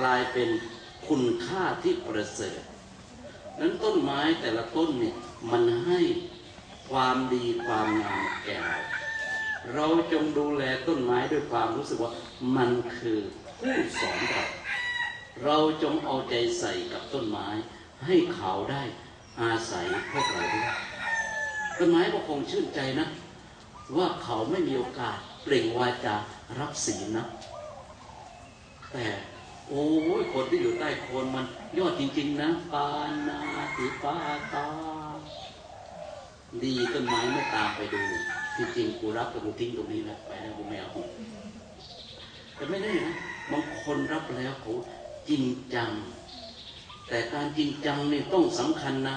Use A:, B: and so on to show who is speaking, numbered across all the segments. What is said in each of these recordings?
A: กลายเป็นคุณค่าที่ประเสริฐ นั้นต้นไม้แต่ละต้นเนี่ยมันให้ความดีความงามแก่เราเราจงดูแลต้นไม้ด้วยความรู้สึกว่ามันคือผู้สอนเราเราจงเอาใจใส่กับต้นไม้ ให้เขาได้อาศัยพวกเราด้วยต้นไม้ก็คงชื่นใจนะ ว่าเขาไม่มีโอกาสเปล่งวาจารับศีลนะ แต่ โอ้ยคนที่อยู่ใต้โคนมันยอดจริง ๆ นะปานาติปาตา ดีต้นไม้ไม่ตามไปดู จริงๆกูรับแต่กูทิ้งตรงนี้นะไปแล้วกูไม่เอาแต่ไม่ได้นะบางคนรับแล้วเขาจริงจัง แต่การจริงจังนี่ต้องสำคัญนะ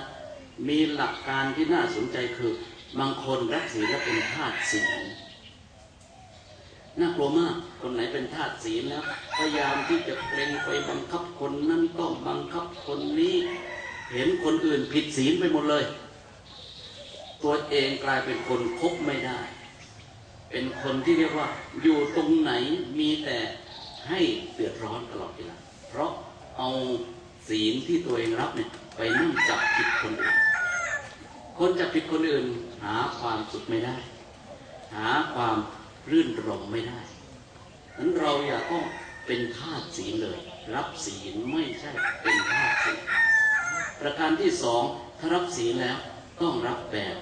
A: มีหลักการที่น่าสนใจคือบางคนรับศีลแล้วเป็นทาสศีลน่ากลัวมาก คนไหนเป็นทาสศีลแล้ว พยายามที่จะเกรงไปบังคับคนนั้นต้องบังคับคนนี้ เห็นคนอื่นผิดศีลไปหมดเลย ตัวเองกลายเป็นคนคบไม่ได้ เป็นคนที่เรียกว่า อยู่ตรงไหนมีแต่ให้เดือดร้อนตลอดเวลาเพราะเอาศีลที่ตัวเองรับเนี่ยไปนั่งจับผิดคนอื่น คนจับผิดคนอื่น หาความสุขไม่ได้ หาความรื่นรมไม่ได้ นั้นเราอย่าต้องเป็นทาสศีลเลย รับศีลไม่ใช่เป็นทาสศีลประการที่สองถ้ารับศีลแล้วต้องรับแบบ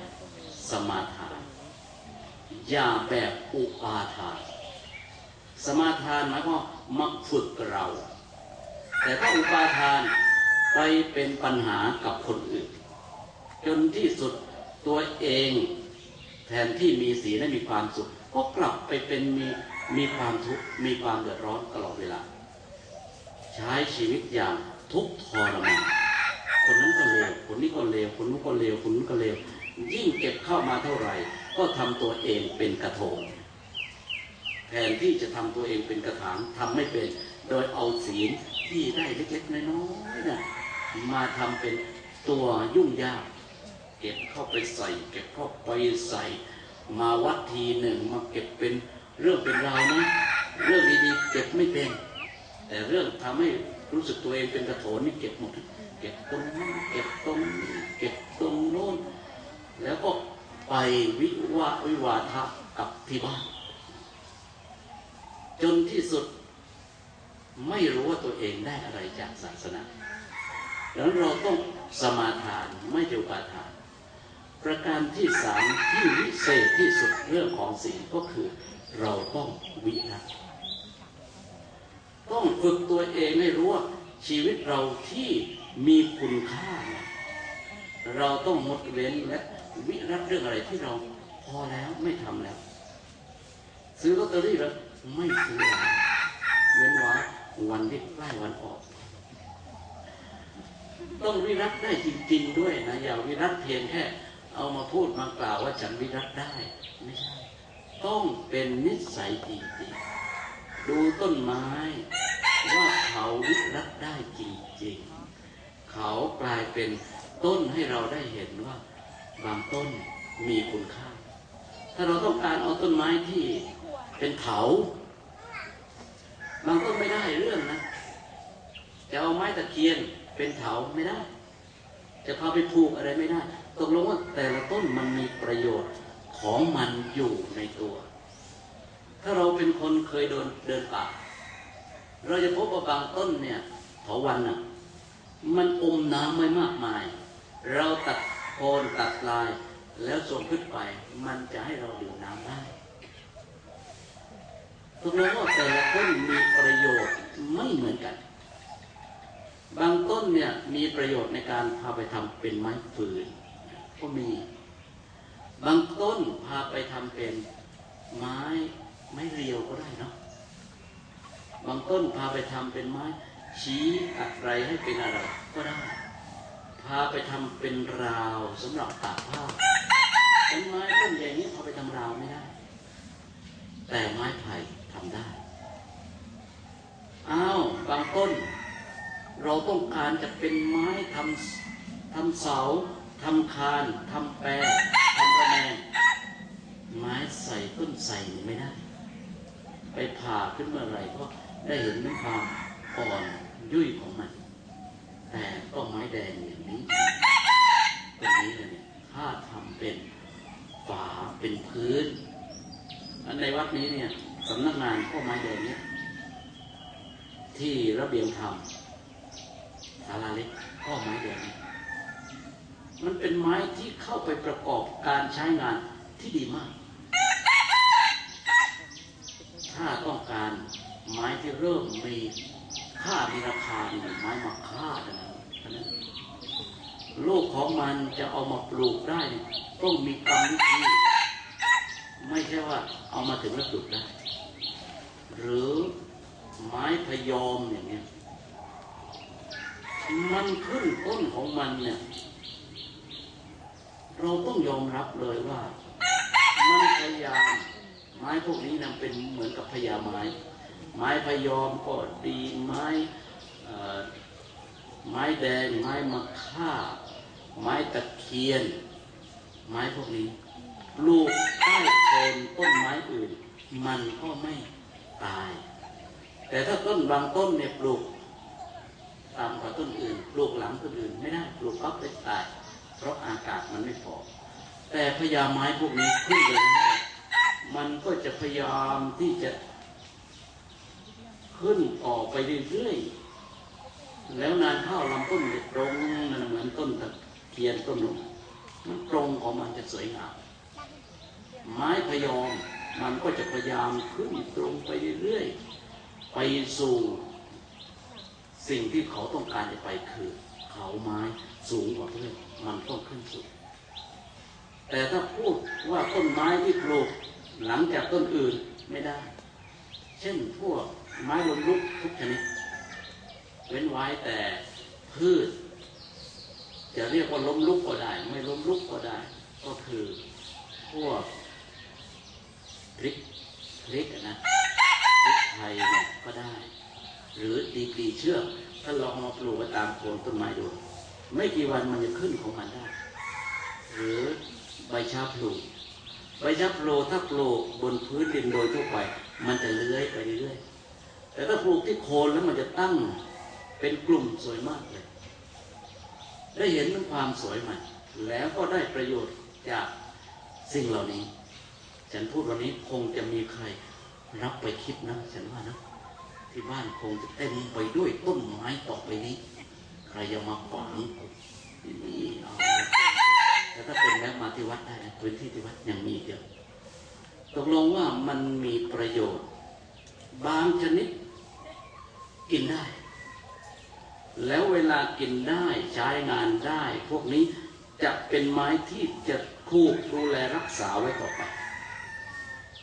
A: สมาทาน อย่าแบบอุปาทาน สมาทานหมายความมักฝึกเรา แต่ถ้าอุปาทานไปเป็นปัญหากับคนอื่น จนที่สุดตัวเองแทนที่มีสีลและมีความสุขก็กลับไปเป็นมี มีความทุกข์มีความเดือดร้อนตลอดเวลา ใช้ชีวิตอย่างทุกข์ทรมานคนนั้นก็เลวคนนี้ก็เลวคนนู้นก็เลวคนนู้นก็เลวยิ่งเก็บเข้ามาเท่าไหร่ ก็ทำตัวเองเป็นกระโถงแทนที่จะทำตัวเองเป็นกระถางทำไม่เป็น โดยเอาศีลที่ได้เล็กๆน้อยๆนะมาทำเป็นตัวยุ่งยาก เก็บเข้าไปใส่ เก็บเข้าไปใส่ มาวัดทีหนึ่งมาเก็บเป็น เรื่องเป็นราวนะเรื่องดีๆเก็บไม่เป็น แต่เรื่องทำให้รู้สึกตัวเองเป็นกระโถนนี่เก็บหมด เก็บตรงนั้เก็บตรงนี้เก็บตรงโน้น แล้วก็ไปวิวาวิวาทะกับที่บ้านจนที่สุดไม่รู้ว่าตัวเองได้อะไรจากศาสนาดังนั้นเราต้องสมาทานไม่เดียวปาทาน ประการที่สามที่วิเศษที่สุดเรื่องของศีลก็คือ เราต้องวิรัตต้องฝึกตัวเองให้รู้ว่าชีวิตเราที่มีคุณค่า เราต้องงดเว้นและวิรัตเรื่องอะไรที่เราพอแล้วไม่ทำแล้ว ซื้อลอตเตอรี่แล้วไม่ซื้อแล้วเว้นไว้วันที่ใกล้วันออก ต้องวิรัตได้จริง ๆ ด้วยนะอย่าวิรัตเพียงแค่ เอามาพูดมากล่าวว่าฉันวิรัตได้ไม่ใช่ ต้องเป็นนิสัยจริงๆดูต้นไม้ ว่าเขาวิรัตได้จริงๆ เขากลายเป็นต้นให้เราได้เห็นว่า บางต้นมีคุณค่า ถ้าเราต้องการเอาต้นไม้ที่เป็นเถาบางต้นไม่ได้เรื่องนะจะเอาไม้ตะเคียนเป็นเถาไม่ได้ จะพาไปผูกอะไรไม่ได้ตกลงว่าแต่ละต้นมันมีประโยชน์ ของมันอยู่ในตัว ถ้าเราเป็นคนเคยเดินเดินป่า เราจะพบว่าบางต้นเนี่ยเถาวันน่ะมันอมน้ำไว้มากมาย เราตัดโคนตัดลาย แล้วส่งขึ้นไป มันจะให้เราดื่มน้ำได้ตกลงว่าแต่ละต้นมีประโยชน์ไม่เหมือนกัน บางต้นเนี่ยมีประโยชน์ในการพาไปทำเป็นไม้ฟืนก็มี บางต้นพาไปทำเป็นไม้ไม้เรียวก็ได้เนาะบางต้นพาไปทำเป็นไม้ ชี้อะไรให้เป็นอะไรก็ได้ พาไปทำเป็นราวสำหรับตากผ้าเป็นไม้ต้นใหญ่นี้พาไปทำราวไม่ได้ แต่ไม้ไผ่ทำได้อ้าวบางต้น เราต้องการจะเป็นไม้ทำทำเสาทำคานทำแปร ไม้ใส่ต้นใส่ไม่ได้ ไปผ่าขึ้นเมื่อไหร่ก็ได้เห็นถึงความอ่อนยุ่ยของมัน แต่ต้นไม้แดงอย่างนี้ตรงนี้เลยเนี่ยถ้าทำเป็นฝาเป็นพื้นอันในวัดนี้เนี่ยสำนักงานข้อไม้แดงเนี่ยที่ระเบียงธรรมศาลาเล็กข้อไม้แดงเนี่ย มันเป็นไม้ที่เข้าไปประกอบการใช้งานที่ดีมาก ถ้าต้องการไม้ที่เริ่มมีค่ามีราคาเนี่ยไม้มาค่าดังนั้นะลูกของมันจะเอามาปลูกได้ต้องมีกรรมวิธีไม่ใช่ว่าเอามาถึงแล้วปลูกได้หรือไม้พยอมอย่างเนี้ยมันขึ้นต้นของมันเนี่ย เราต้องยอมรับเลยว่า มันพยายามไม้พวกนี้นะเป็นเหมือนกับพญาไม้ ไม้พยอมก็ดีไม้ไม้แดง ไม้มะค่า ไม้ตะเคียน ไม้พวกนี้ปลูกใต้โคนต้นไม้อื่น มันก็ไม่ตาย แต่ถ้าต้นบางต้นเนี่ยปลูกต่ำกว่าต้นอื่น ปลูกหลังต้นอื่น ไม่ได้ ปลูกปั๊บเลยตาย เพราะอากาศมันไม่พอ แต่พญาไม้พวกนี้ขึ้นเลยมันก็จะพยายามที่จะขึ้นต่อไปเรื่อยๆ แล้วนานเข้าลำต้นจะตรงนั่นเหมือนต้นตะเคียนต้นนู้นมันตรงของมันจะสวยงาม ไม้พยอมมันก็จะพยายามขึ้นตรงไปเรื่อยๆ ไปสู่สิ่งที่เขาต้องการจะไปคือ เขาไม้สูงกว่าเพื่อน มันต้องขึ้นสูงแต่ถ้าพูดว่าต้นไม้ที่ปลูกหลังจากต้นอื่นไม่ได้ เช่นพวกไม้ลมลุกทุกชนิด เว้นไว้แต่พืช จะเรียกว่าล้มลุกก็ได้ ไม่ล้มลุกก็ได้ ก็คือพวกพริกพริกนะพริกไทยเนี่ยก็ได้ หรือดีกรีเชือกถ้าลองมาปลูกไว้ตามโคนต้นไม้ดู ไม่กี่วันมันจะขึ้นของมันได้ หรือใบชาพลูใบชาพลูถ้าปลูกบนพื้นดินโดยทั่วไป มันจะเลื้อยไปเรื่อยๆแต่ถ้าปลูกที่โคนแล้วมันจะตั้งเป็นกลุ่มสวยมากเลย ได้เห็นถึงความสวยมันแล้วก็ได้ประโยชน์จากสิ่งเหล่านี้ ฉันพูดวันนี้คงจะมีใครรับไปคิดนะ ฉันว่านะ ที่บ้านคงจะเต็มไปด้วยต้นไม้ต่อไปนี้ ใครจะมาฝังนี่เอาแต่ถ้าเป็นแล้วมาที่วัดได้นะพื้นที่ที่วัดยังมีอีกเยอะตกลงว่ามันมีประโยชน์ บางชนิดกินได้ แล้วเวลากินได้ใช้งานได้ พวกนี้จะเป็นไม้ที่จะถูกดูแลรักษาไว้ต่อไป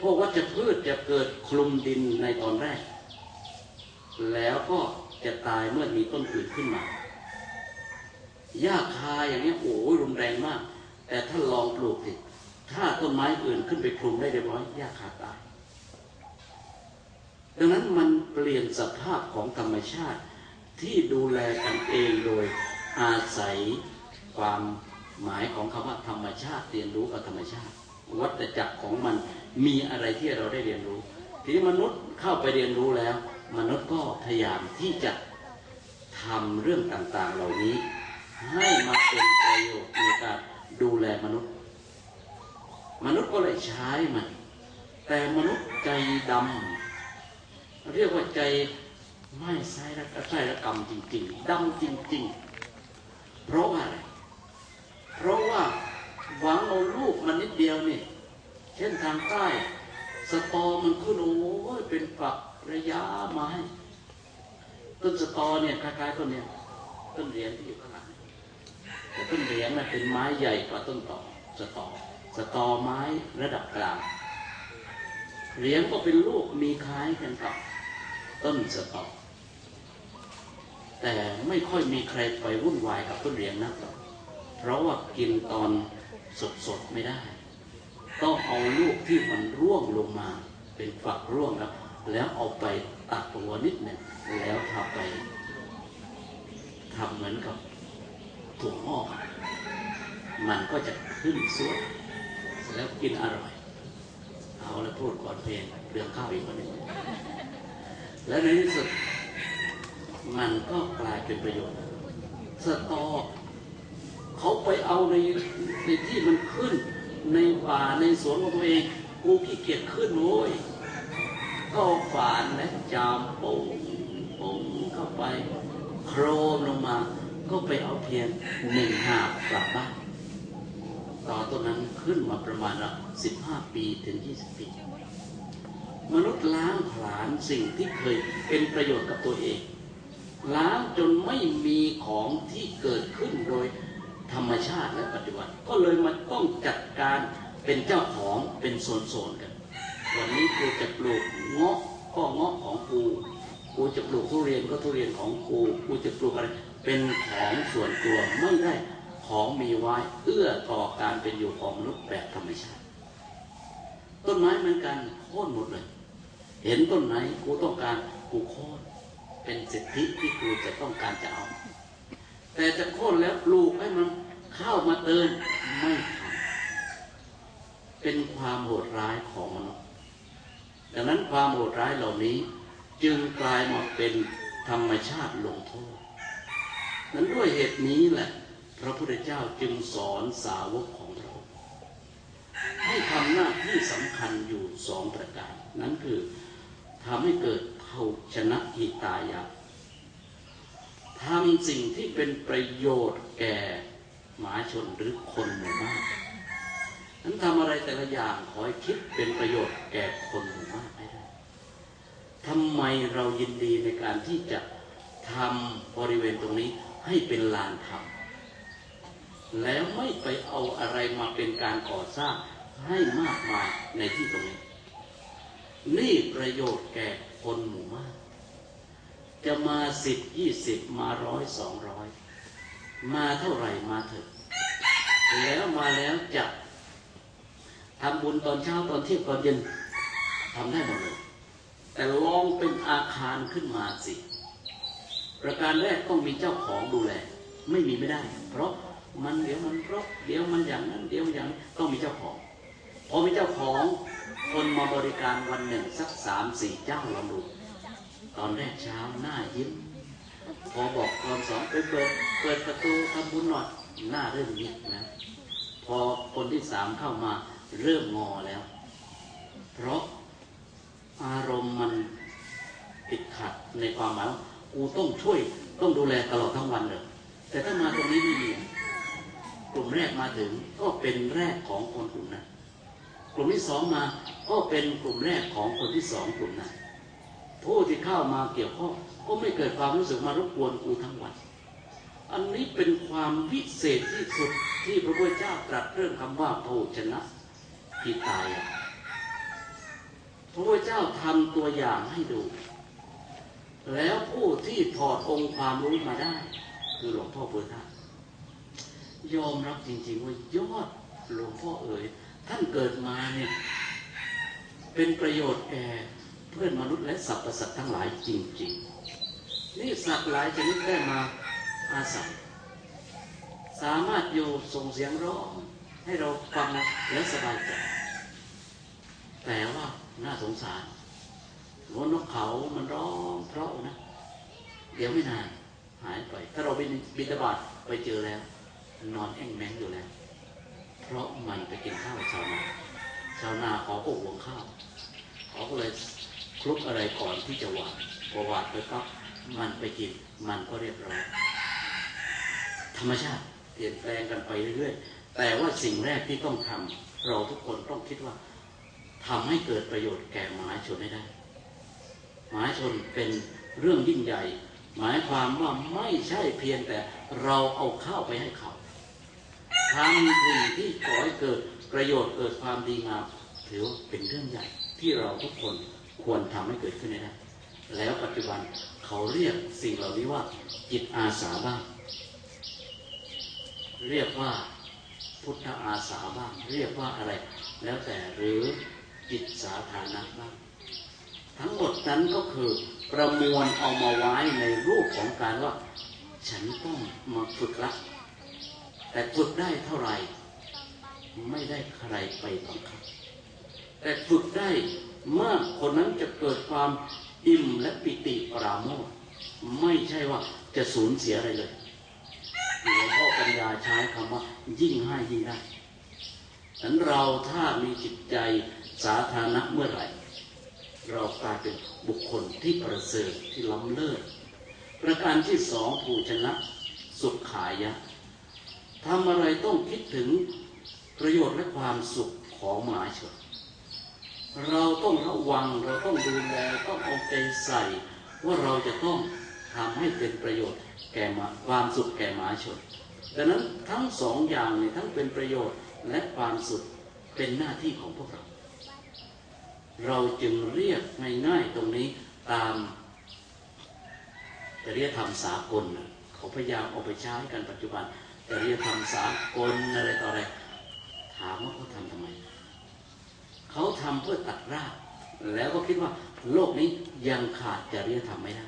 A: พวกวัชพืชจะเกิดคลุมดินในตอนแรก แล้วก็จะตายเมื่อมีต้นอื่นขึ้นมา หญ้าคาอย่างนี้โอ้ยรุนแรงมาก แต่ถ้าลองปลูกสิถ้าต้นไม้อื่นขึ้นไปคลุมได้เรียบร้อยหญ้าคาตาย ดังนั้นมันเปลี่ยนสภาพของธรรมชาติที่ดูแลกันเองโดยอาศัยความหมายของคำว่าธรรมชาติเรียนรู้กับธรรมชาติ วัฏจักรของมันมีอะไรที่เราได้เรียนรู้ ทีนี้มนุษย์เข้าไปเรียนรู้แล้ว มนุษย์ก็พยายามที่จะทำเรื่องต่างๆ เหล่านี้ ให้มาเป็นประโยชน์ในการดูแลมนุษย์ มนุษย์ก็เลยใช้มัน แต่มนุษย์ใจดำเรียกว่าใจไม่ใช่ระใช่ระกรรมจริงๆดำจริง ๆ เพราะว่าอะไร เพราะว่าหวังเอาลูกมันนิดเดียวนี่ เช่นทางใต้ สตอมันขึ้นโอ้ยเป็นฝักระยะไม้ต้นสตอเนี่ยคล้ายๆต้นเนี่ยต้นเหรียญที่อยู่ข้าง หลังแต่ต้นเหรียญน่ะเป็นไม้ใหญ่กว่าต้นตอสตอสตอไม้ระดับกลางเหรียญก็เป็นลูกมีคล้ายกันกับต้นสตอแต่ไม่ค่อยมีใครไปวุ่นวายกับต้นเหรียญนักหรอกเพราะว่ากินตอนสดๆไม่ได้ ต้องเอาลูกที่มันร่วงลงมา เป็นฝักร่วงแล้วแล้วเอาไปตัดหัวนิดหนึ่งแล้วทำไปทำเหมือนกับ ถั่วงอกอะมันก็จะขึ้นสวยแล้วกินอร่อย เอาแล้วพูดก่อนเพลงเรื่องข้าวอีกคนหนึ่งแล้วในที่สุด มันก็กลายเป็นประโยชน์ สตอ เขาไปเอาในในที่มันขึ้น ในป่าในสวนของตัวเอง กูขี้เกียจขึ้นโว้ยก็ฝานและจามปุ้งปุ้งเข้าไป โครมลงมา ก็ไปเอาเพียงหนึ่งหาบกลับบ้านต่อต้นนั้นขึ้นมาประมาณสิบห้าปีถึงยี่สิบปี มนุษย์ล้างผลาญสิ่งที่เคยเป็นประโยชน์กับตัวเอง ล้างจนไม่มีของที่เกิดขึ้นโดยธรรมชาติและปัจจุบันก็เลยมันต้องจัดการเป็นเจ้าของเป็นโซนๆกัน วันนี้กูจะปลูกเงาะก็เงาะของกู กูจะปลูกทุเรียนก็ทุเรียนของกู กูจะปลูกอะไร เป็นของส่วนตัวไม่ได้ของมีไว้เอื้อต่อการเป็นอยู่ของมนุษย์แบบธรรมชาติ ต้นไม้เหมือนกันโค่นหมดเลย เห็นต้นไหนกูต้องการกูโค่นเป็นสิทธิที่กูจะต้องการจะเอา แต่จะโค่นแล้วปลูกให้มันเข้ามาเติมไม่ทำเป็นความโหดร้ายของมนุษย์ดังนั้นความโหดร้ายเหล่านี้ จึงกลายมาเป็นธรรมชาติลงโทษ นั้นด้วยเหตุนี้แหละ พระพุทธเจ้าจึงสอนสาวกของเรา ให้ทำหน้าที่สำคัญอยู่สองประการ นั้นคือทำให้เกิดเภาชนะหิตายะทำสิ่งที่เป็นประโยชน์แก่หมาชนหรือคนหมู่มากนั้นทำอะไรแต่ละอย่างขอให้คิดเป็นประโยชน์แก่คนหมู่มากให้ได้ทำไมเรายินดีในการที่จะทำบริเวณตรงนี้ ให้เป็นลานธรรมแล้วไม่ไปเอาอะไรมาเป็นการก่อสร้างให้มากมายในที่ตรงนี้ นี่ประโยชน์แก่คนหมู่มาก จะมาสิบยี่สิบมาร้อยสองร้อยมาเท่าไหร่มาเถอะ แล้วมาแล้วจะทำบุญตอนเช้าตอนเที่ยงตอนเย็นทำได้หมดเลยแต่ลองเป็นอาคารขึ้นมาสิ ประการแรกต้องมีเจ้าของดูแล ไม่มีไม่ได้ เพราะมันเดี๋ยวมันรกเดี๋ยวมันอย่างนั้นเดี๋ยวอย่างนี้ต้องมีเจ้าของพอมีเจ้าของคนมาบริการวันหนึ่งสักสามสี่เจ้าลองดูตอนแรกเช้าหน้ายิ้ม พอบอกตอนสองไปเปิดเปิดประตูทำบุญหน่อยหน้าเริ่มยิ้มนะพอคนที่สามเข้ามาเริ่มงอแล้ว เพราะอารมณ์มันติดขัดในความหมายว่าูต้องช่วยต้องดูแลตลอดทั้งวันเลยแต่ถ้ามาตรงนี้ไม่มีกลุ่มแรกมาถึงก็เป็นแรกของคนกลุ่มนั้นกลุ่มที่สองมาก็เป็นกลุ่มแรกของคนที่สองกลุ่มนั้นผู้ที่เข้ามาเกี่ยวข้องก็ไม่เกิดความรู้สึกมารบกวนกูทั้งวัน อันนี้เป็นความวิเศษที่สุดที่พระพุทธเจ้าตรัสเรื่องคำว่าโภชนะที่ตายพระพุทธเจ้าทำตัวอย่างให้ดู แล้วผู้ที่ถอดองค์ความรู้มาได้ คือหลวงพ่อพุทธะยอมรับจริงๆว่ายอดหลวงพ่อเอ๋ยท่านเกิดมาเนี่ยเป็นประโยชน์แก่เพื่อนมนุษย์และสรรพสัตว์ทั้งหลายจริงๆ นี่สัตว์หลายชนิดได้มาอาศัย สามารถอยู่ส่งเสียงร้องให้เราฟังและสบายใจแต่ว่าน่าสงสาร หัวนกเขามันร้องเพราะนะ เดี๋ยวไม่นานหายไป ถ้าเราบินบินตบาตไปเจอแล้ว นอนแอ่งแมงอยู่แล้ว เพราะมันไปกินข้าวชาวนา ชาวนาขาก็หวงข้าวขาก็เลยคลุกอะไรก่อนที่จะหวานพอหวานไปปั๊บมันไปกิน มันก็เรียบร้อยธรรมชาติเปลี่ยนแปลงกันไปเรื่อยๆ แต่ว่าสิ่งแรกที่ต้องทำเราทุกคนต้องคิดว่าทำให้เกิดประโยชน์แก่หมาชนให้ได้ หมายชนเป็นเรื่องยิ่งใหญ่ หมายความว่าไม่ใช่เพียงแต่เราเอาข้าวไปให้เขาทำสิ่งที่ก่อให้เกิดประโยชน์เกิดความดีงามถือว่าเป็นเรื่องใหญ่ที่เราทุกคนควรทำให้เกิดขึ้นให้ได้แล้วปัจจุบันเขาเรียกสิ่งเหล่านี้ว่า จิตอาสาบ้าง เรียกว่าพุทธอาสาบ้าง เรียกว่าอะไร แล้วแต่หรือจิตสาธารณะบ้าง ทั้งหมดนั้นก็คือประมวลเอามาไว้ในรูปของการว่า ฉันต้องมาฝึกละแต่ฝึกได้เท่าไหร่ ไม่ได้ใครไปบังคับ แต่ฝึกได้เมื่อคนนั้นจะเกิดความอิ่มและปิติปราโมทไม่ใช่ว่าจะสูญเสียอะไรเลยหลวงพ่อปัญญาใช้คำว่า ยิ่งให้ยิ่งได้ฉะนั้นเราถ้ามีจิตใจสาธารณะเมื่อไหร่ เรากลายเป็นบุคคลที่ประเสริฐที่ล้ำเลิศประการที่สองผู้ชนะสุขขายะทำอะไรต้องคิดถึงประโยชน์และความสุขของมหาชน เราต้องระวังเราต้องดูแลต้องเอาใจใส่ ว่าเราจะต้องทำให้เป็นประโยชน์แก่มาความสุขแก่มหาชน ดังนั้นทั้งสองอย่างเนี่ยทั้งเป็นประโยชน์และความสุขเป็นหน้าที่ของพวกเรา เราจึงเรียกง่ายๆตรงนี้ตามจริยธรรมสากลเขาพยายามเอาไปใช้กันปัจจุบันจริยธรรมสากลอะไรต่ออะไร ถามว่าเขาทำทำไม เขาทำเพื่อตัดรากแล้วก็คิดว่าโลกนี้ยังขาดจริยธรรมไม่ได้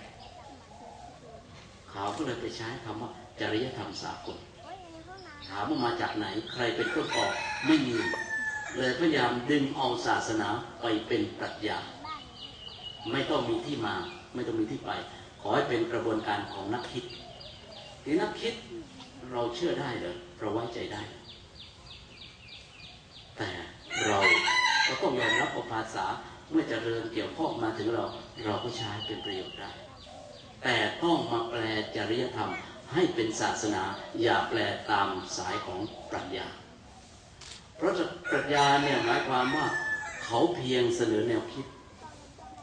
A: เขาก็เลยไปใช้คำว่าจริยธรรมสากล ถามว่ามาจากไหน ใครเป็นต้นออไม่มี เลยพยายามดึงเอาศาสนาไปเป็นปรัชญา ไม่ต้องมีที่มา ไม่ต้องมีที่ไป ขอให้เป็นกระบวนการของนักคิดที่นักคิดเราเชื่อได้เหรอเราไว้ใจได้ แต่เราก็ต้องยอมรับภาษาเมื่อเจริญเกี่ยวข้องมาถึงเรา เราก็ใช้เป็นประโยชน์ได้ แต่ต้องมาแปลจริยธรรมให้เป็นศาสนา อย่าแปลตามสายของปรัชญา เพราะปรัชญาเนี่ยหมายความว่าเขาเพียงเสนอแนวคิด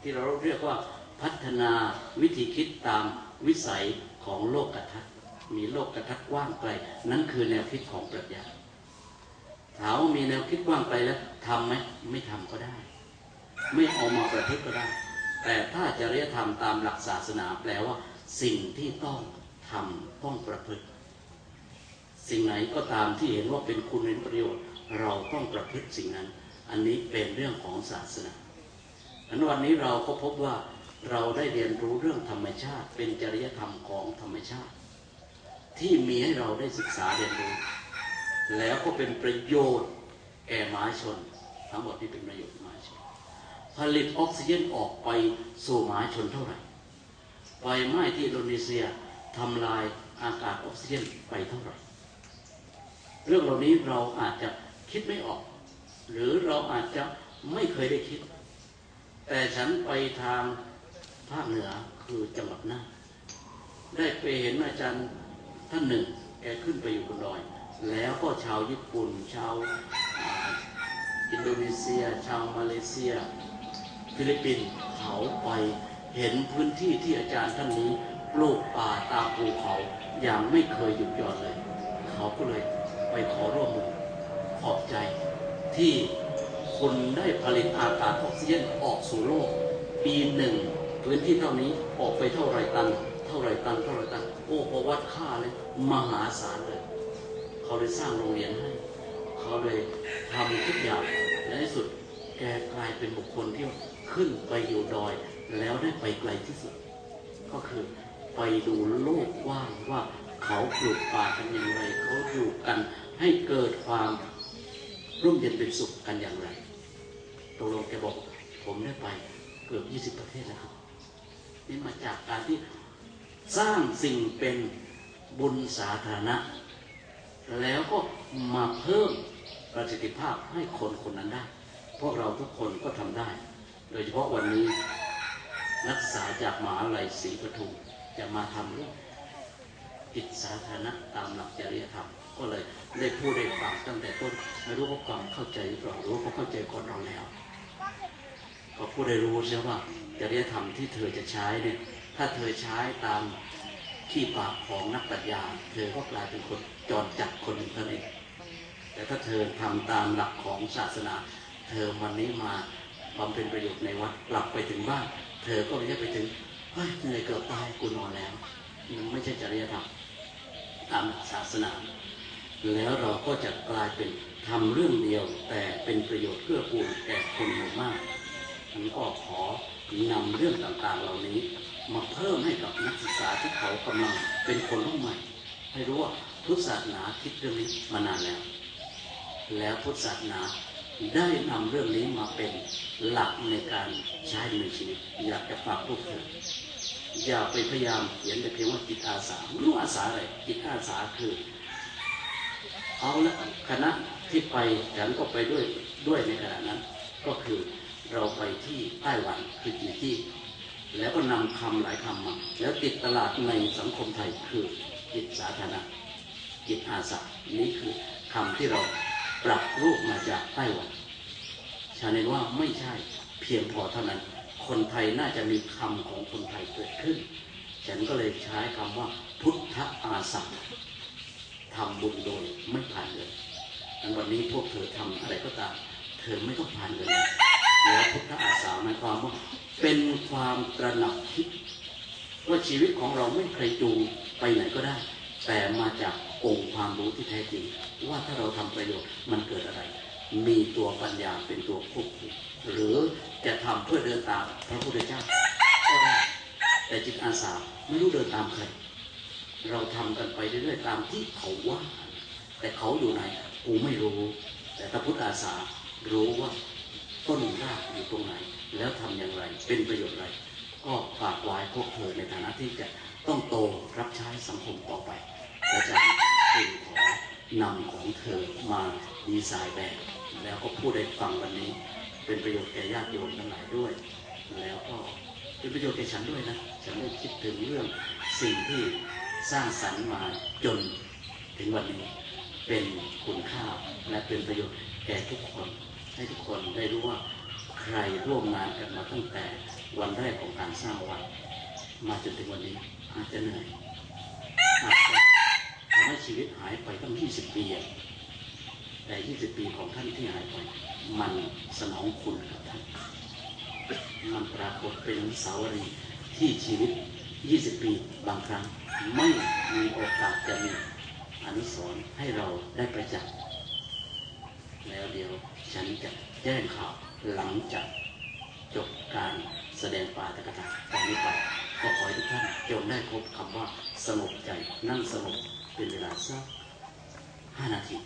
A: ที่เราเรียกว่าพัฒนาวิธีคิดตามวิสัยของโลกกระทัศน์มีโลกกระทัศน์กว้างไกล นั่นคือแนวคิดของปรัชญาถามว่ามีแนวคิดกว้างไกลแล้วทำไหมไม่ทำก็ได้ ไม่เอามาประพฤติก็ได้ แต่ถ้าจริยธรรมตามหลักศาสนาแปลว่า สิ่งที่ต้องทำต้องประพฤติ สิ่งไหนก็ตามที่เห็นว่าเป็นคุณเป็นประโยชน์ เราต้องประพฤติสิ่งนั้น อันนี้เป็นเรื่องของศาสนาอันวันนี้เราก็พบว่าเราได้เรียนรู้เรื่องธรรมชาติ เป็นจริยธรรมของธรรมชาติ ที่มีให้เราได้ศึกษาเรียนรู้ แล้วก็เป็นประโยชน์แก่มหาชน ทั้งหมดที่เป็นประโยชน์มหาชน ผลิตออกซิเจนออกไปสู่มหาชนเท่าไหร่ไฟไหม้ที่อินโดนีเซียทำลายอากาศออกซิเจนไปเท่าไหร่ เรื่องเหล่านี้เราอาจจะ คิดไม่ออก หรือเราอาจจะไม่เคยได้คิด แต่ฉันไปทางภาคเหนือคือจังหวัดน่านได้ไปเห็นอาจารย์ท่านหนึ่ง แกขึ้นไปอยู่บนดอย แล้วก็ชาวญี่ปุ่น ชาวอินโดนีเซีย ชาวมาเลเซีย ฟิลิปปินส์เขาไปเห็นพื้นที่ที่อาจารย์ท่านนี้ปลูกป่าตามภูเขาอย่างไม่เคยหยุดหย่อนเลย เขาก็เลยไปขอร่วมมือ ขอบใจที่คุณได้ผลิตอากาศออกซิเจนออกสู่โลก ปีหนึ่งพื้นที่เท่านี้ออกไปเท่าไรตัน เท่าไรตันเท่าไรตัน โอ้พอวัดค่าเลยมหาศาลเลย เขาเลยสร้างโรงเรียนให้ เขาเลยทำทุกอย่างและในสุดแกกลายเป็นบุคคลที่ขึ้นไปอยู่ดอย แล้วได้ไปไกลที่สุด ก็คือไปดูโลกว้างว่าเขาปลูกป่ากันอย่างไร เขาอยู่กันให้เกิดความ ร่มเย็นเป็นสุขกันอย่างไรตกลงแกบอก ผมได้ไปเกือบ 20 ประเทศแล้วครับ นี่มาจากการที่สร้างสิ่งเป็นบุญสาธารณะ แล้วก็มาเพิ่มประสิทธิภาพให้คนคนนั้นได้ พวกเราทุกคนก็ทำได้ โดยเฉพาะวันนี้นักศึกษาจากมหาลัยศรีปทุมจะมาทำเรื่องกิจสาธารณะตามหลักจริยธรรม ก็เลยได้พูดได้ฟังตั้งแต่ต้นไม่รู้ว่าความเข้าใจหรือเปล่าหรือว่าเขาเข้าใจก่อนเราแล้วก็ผู้ได้รู้ใช่ว่าจริยธรรมที่เธอจะใช้เนี่ย ถ้าเธอใช้ตามขี้ปากของนักปรัชญาเธอก็กลายเป็นคนจรจัดคนหนึ่งเท่านั้นแต่ถ้าเธอทำตามหลักของศาสนา เธอวันนี้มาบำเพ็ญประโยชน์ในวัดกลับไปถึงบ้าน เธอก็ไม่ใช่ไปถึงเฮ้ยเหนื่อยเกือบตายกูนอนแล้วมันไม่ใช่จริยธรรมตามหลักศาสนา แล้วเราก็จะกลายเป็นทำเรื่องเดียว แต่เป็นประโยชน์เพื่อกูลแก่คนหมู่มากผมก็ขอนำเรื่องต่างๆเหล่านี้ มาเพิ่มให้กับนักศึกษาที่เขากำลังเป็นคนรุ่นใหม่ ให้รู้ว่าพุทธศาสนาคิดเรื่องนี้มานานแล้ว แล้วพุทธศาสนาได้นำเรื่องนี้มาเป็นหลักในการใช้ในชีวิตอยากจะฝากพวกเธออย่าไปพยายามเขียนแต่เพียงว่าจิตอาสาไม่รู้อาสาอะไรจิตอาสาคือ เอาละคณะที่ไปฉันก็ไปด้วยด้วยในขณะนั้น ก็คือเราไปที่ไต้หวันคือจีจี้แล้วก็นำคำหลายคำมา แล้วติดตลาดในสังคมไทยคือจิตสาธารณะจิตอาสานี่คือคำที่เราปรับรูปมาจากไต้หวันฉันเห็นว่าไม่ใช่เพียงพอเท่านั้น คนไทยน่าจะมีคำของคนไทยเกิดขึ้น ฉันก็เลยใช้คำว่าพุทธอาสา ทำบุญโดยไม่ผ่านเงินดังวันนี้พวกเธอทำอะไรก็ตาม เธอไม่ต้องผ่านเงินเลยแล้วพุทธอาสาหมายความว่าเป็นความตระหนักคิดว่าชีวิตของเราไม่เคยจูงไปไหนก็ได้ แต่มาจากองค์ความรู้ที่แท้จริง ว่าถ้าเราทำประโยชน์มันเกิดอะไร มีตัวปัญญาเป็นตัวควบคุมหรือจะทำเพื่อเดินตามพระพุทธเจ้าก็ได้แต่จิตอาสาไม่รู้เดินตามใคร เราทำกันไปเรื่อยๆตามที่เขาว่า แต่เขาอยู่ไหนกูไม่รู้ แต่ถ้าพุทธอาสารู้ว่าต้นรากอยู่ตรงไหน แล้วทำอย่างไร เป็นประโยชน์อะไร ก็ฝากไว้พวกเธอในฐานะที่จะต้องโตรับใช้สังคมต่อไปอาจารย์จึงขอนำของเธอมาดีไซน์แบบ แล้วก็พูดให้ฟังวันนี้ เป็นประโยชน์แก่ญาติโยมทั้งหลายด้วย แล้วก็เป็นประโยชน์แก่ฉันด้วยนะ ฉันได้คิดถึงเรื่องสิ่งที่ สร้างสรรค์มาจนถึงวันนี้เป็นคุณค่าและเป็นประโยชน์แก่ทุกคนให้ทุกคนได้รู้ว่าใครร่วมงานกันมาตั้งแต่วันแรกของการสร้างวัดมาจนถึงวันนี้อาจจะเหนื่อยอาจจะทำให้ชีวิตหายไปตั้ง 20 ปีแต่ 20 ปีของท่านที่หายไป มันสนองคุณกับท่านมันปรากฏเป็นสาวรีที่ชีวิต 20 ปีบางครั้ง ไม่มีโอกาสจะมีอนุสรณ์ให้เราได้ประจักษ์แล้วเดี๋ยวฉันจะแจ้งข่าวหลังจากจบการแสดงปาตกถาตอนนี้ไปก็ขอให้ทุกท่านจงได้พบคำว่าสงบใจนั่งสงบเป็นเวลาสักห้านาที